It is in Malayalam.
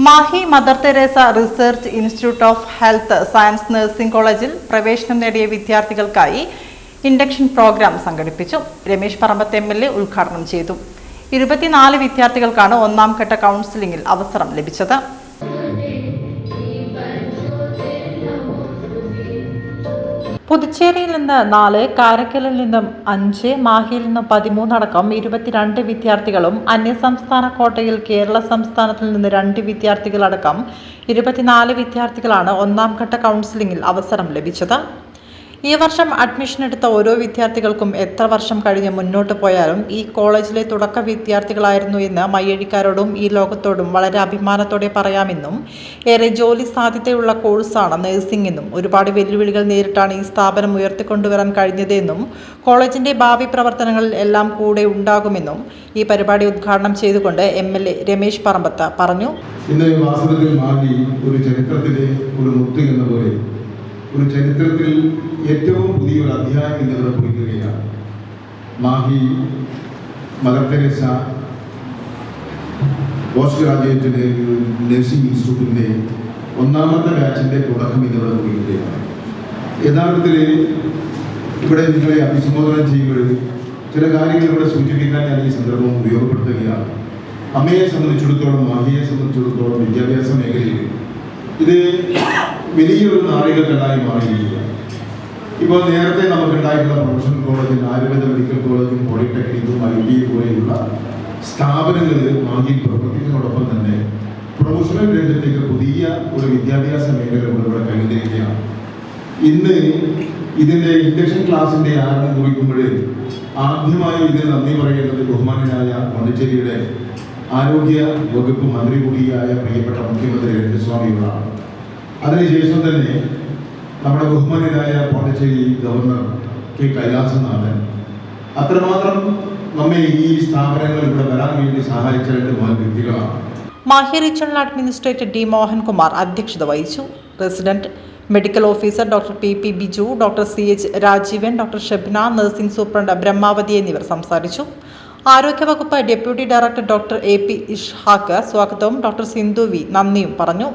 Mahe Mother Teresa Research Institute of Health Science Nursing കോളേജിൽ പ്രവേശനം നേടിയ വിദ്യാർത്ഥികൾക്കായി ഇൻഡക്ഷൻ പ്രോഗ്രാം സംഘടിപ്പിച്ചു. Ramesh Parambath M L A ഉദ്ഘാടനം ചെയ്തു. ഇരുപത്തിനാല് വിദ്യാർത്ഥികൾക്കാണ് ഒന്നാം ഘട്ട കൗൺസിലിംഗിൽ അവസരം ലഭിച്ചത്. പുതുച്ചേരിയിൽ നിന്ന് നാല് കാരക്കലിൽ നിന്നും അഞ്ച് മാഹിയിൽ നിന്ന് പതിമൂന്നടക്കം ഇരുപത്തിരണ്ട് വിദ്യാർത്ഥികളും അന്യസംസ്ഥാന കോട്ടയിൽ കേരള സംസ്ഥാനത്തിൽ നിന്ന് രണ്ട് വിദ്യാർത്ഥികളടക്കം ഇരുപത്തിനാല് വിദ്യാർത്ഥികളാണ് ഒന്നാം ഘട്ട കൗൺസിലിംഗിൽ അവസരം ലഭിച്ചത്. ഈ വർഷം അഡ്മിഷൻ എടുത്ത ഓരോ വിദ്യാർത്ഥികൾക്കും എത്ര വർഷം കഴിഞ്ഞ് മുന്നോട്ട് പോയാലും ഈ കോളേജിലെ തുടക്ക വിദ്യാർത്ഥികളായിരുന്നു എന്ന് മയ്യഴിക്കാരോടും ഈ ലോകത്തോടും വളരെ അഭിമാനത്തോടെ പറയാമെന്നും ഏറെ ജോലി സാധ്യതയുള്ള കോഴ്സാണ് നഴ്സിംഗ് എന്നും ഒരുപാട് വെല്ലുവിളികൾ നേരിട്ടാണ് ഈ സ്ഥാപനം ഉയർത്തിക്കൊണ്ടുവരാൻ കഴിഞ്ഞതെന്നും കോളേജിന്റെ ഭാവി പ്രവർത്തനങ്ങളിൽ എല്ലാം കൂടെ ഉണ്ടാകുമെന്നും ഈ പരിപാടി ഉദ്ഘാടനം ചെയ്തുകൊണ്ട് M L A Ramesh Parambath പറഞ്ഞു. ഇന്ന് വാസ്തവത്തിൽ മാറി ഒരു ചരിത്രത്തിലെ ഒരു മുത്തു എന്ന പോലെ ഒരു ചരിത്രത്തിൽ ഏറ്റവും പുതിയൊരു അധ്യായം ഇന്നിവിടെ കുറിക്കുകയാണ്. മാഹി മദർ തെരേസ പോസ്റ്റ് ഗ്രാജുവേറ്റിന്റെ നഴ്സിംഗ് ഇൻസ്റ്റിറ്റ്യൂട്ടിന്റെ ഒന്നാമത്തെ ബാച്ചിന്റെ തുടക്കം ഇന്നിവിടെ കുറിക്കുകയാണ്. യഥാർത്ഥത്തിൽ ഇവിടെ നിങ്ങളെ അഭിസംബോധന ചെയ്യുമ്പോൾ ചില കാര്യങ്ങൾ ഇവിടെ സൂചിപ്പിക്കാൻ ഞാൻ ഈ സന്ദർഭം ഉപയോഗപ്പെടുത്തുകയാണ്. അമ്മയെ സംബന്ധിച്ചിടത്തോളം മാഹിയെ സംബന്ധിച്ചിടത്തോളം വിദ്യാഭ്യാസ മേഖലയിൽ ഇത് വലിയൊരു നാഴികക്കല്ലായി മാറിയിരിക്കുകയാണ്. ഇപ്പോൾ നേരത്തെ നമുക്കുണ്ടായിട്ടുള്ള പ്രൊഫഷണൽ കോളേജും ആയുർവേദ മെഡിക്കൽ കോളേജും പോളിടെക്നിക്കും ഐ ടി പോലെയുള്ള സ്ഥാപനങ്ങളിൽ വാങ്ങി പ്രവർത്തിക്കുന്നതോടൊപ്പം തന്നെ പ്രൊഫഷണൽ രംഗത്തേക്ക് പുതിയ ഒരു വിദ്യാഭ്യാസ മേഖല ഇവിടെ കഴിഞ്ഞിരിക്കുകയാണ് ഇന്ന് ഇതിന്റെ ഇൻഡക്ഷൻ ക്ലാസിന്റെ ആരംഭം കുറിക്കുമ്പോൾ ആദ്യമായി ഇതിന് നന്ദി പറയേണ്ടത് ബഹുമാനായ പോണ്ടിച്ചേരിയുടെ ആരോഗ്യ വകുപ്പ് മന്ത്രി കൂടിയായ പ്രിയപ്പെട്ട മുഖ്യമന്ത്രി രംഗസ്വാമികളാണ് അതിനുശേഷം തന്നെ നമ്മുടെ ബഹുമാനായ പോണ്ടിച്ചേരി ഗവർണർ കെ കൈലാസനാഥൻ. അത്രമാത്രം നമ്മെ ഈ സ്ഥാപനങ്ങൾ ഇവിടെ വരാൻ വേണ്ടി സഹായിച്ച രണ്ട് മഹൻ വ്യക്തികളാണ്. Mahe regional administrator D Mohankumar അധ്യക്ഷത വഹിച്ചു. President medical officer doctor P. P. Biju doctor C. H. Rajeevan doctor Shebna nursing superintendent Brahmavathi എന്നിവർ സംസാരിച്ചു. ആരോഗ്യവകുപ്പ് deputy director doctor A P Ishaq സ്വാഗതവും ഡോക്ടർ സിന്ധു വി നന്ദിയും പറഞ്ഞു